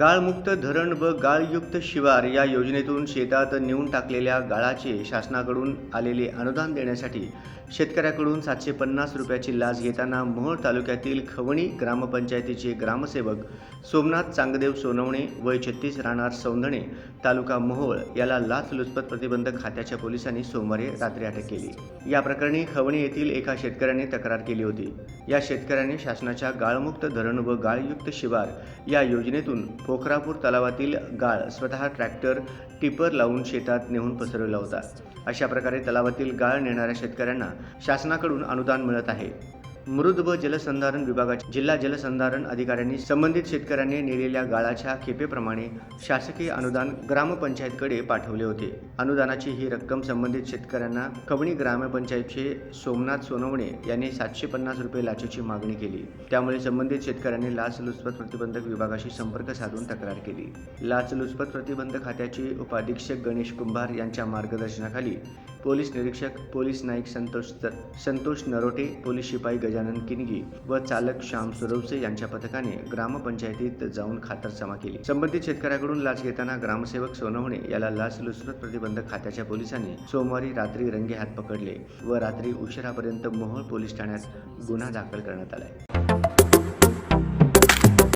गाळमुक्त धरण व गाळयुक्त शिवार या योजनेतून शेतात नेऊन टाकलेल्या गाळाचे शासनाकडून आलेले अनुदान देण्यासाठी शेतकऱ्याकडून सातशे पन्नास रुपयाची लाच घेताना मोहोळ तालुक्यातील खवणी ग्रामपंचायतीचे ग्रामसेवक सोमनाथ चांगदेव सोनवणे वय छत्तीस राहणार सौंदणे तालुका मोहोळ याला लाचलुचपत प्रतिबंधक खात्याच्या पोलिसांनी सोमवारी रात्री अटक केली. या प्रकरणी खवणी येथील एका शेतकऱ्याने तक्रार केली होती. या शेतकऱ्याने शासनाच्या गाळमुक्त धरण व गाळयुक्त शिवार या योजनेतून खोखरापूर तलावातील गाळ स्वतः ट्रॅक्टर टिपर लावून शेतात नेऊन पसरवला होता. अशा प्रकारे तलावातील गाळ नेणाऱ्या शेतकऱ्यांना शासनाकडून अनुदान मिळत आहे. मृद व जलसंधारण विभागाच्या जिल्हा जलसंधारण अधिकाऱ्यांनी संबंधित शेतकऱ्यांनी नेलेल्या गाळाच्या खेपेप्रमाणे शासकीय अनुदान ग्रामपंचायतकडे पाठवले होते. अनुदानाची ही रक्कम संबंधित शेतकऱ्यांना कवणी ग्रामपंचायतचे सोमनाथ सोनवणे यांनी सातशे पन्नास रुपये लाचेची मागणी केली. त्यामुळे संबंधित शेतकऱ्यांनी लाचलुचपत प्रतिबंधक विभागाशी संपर्क साधून तक्रार केली. लाचलुचपत प्रतिबंध खात्याचे उपाधीक्षक गणेश कुंभार यांच्या मार्गदर्शनाखाली पोलीस निरीक्षक पोलीस नाईक संतोष संतोष नरोटे पोलीस शिपाई गजानन किनगी व चालक श्याम सुरवसे यांच्या पथकाने ग्रामपंचायतीत जाऊन खातरजमा केली. संबंधित शेतकऱ्याकडून लाच घेताना ग्रामसेवक सोनवणे याला लाचलुचपत प्रतिबंधक खात्याच्या पोलिसांनी सोमवारी रात्री रंगेहात पकडले व रात्री उशिरापर्यंत मोहोळ पोलीस ठाण्यात गुन्हा दाखल करण्यात आलाय.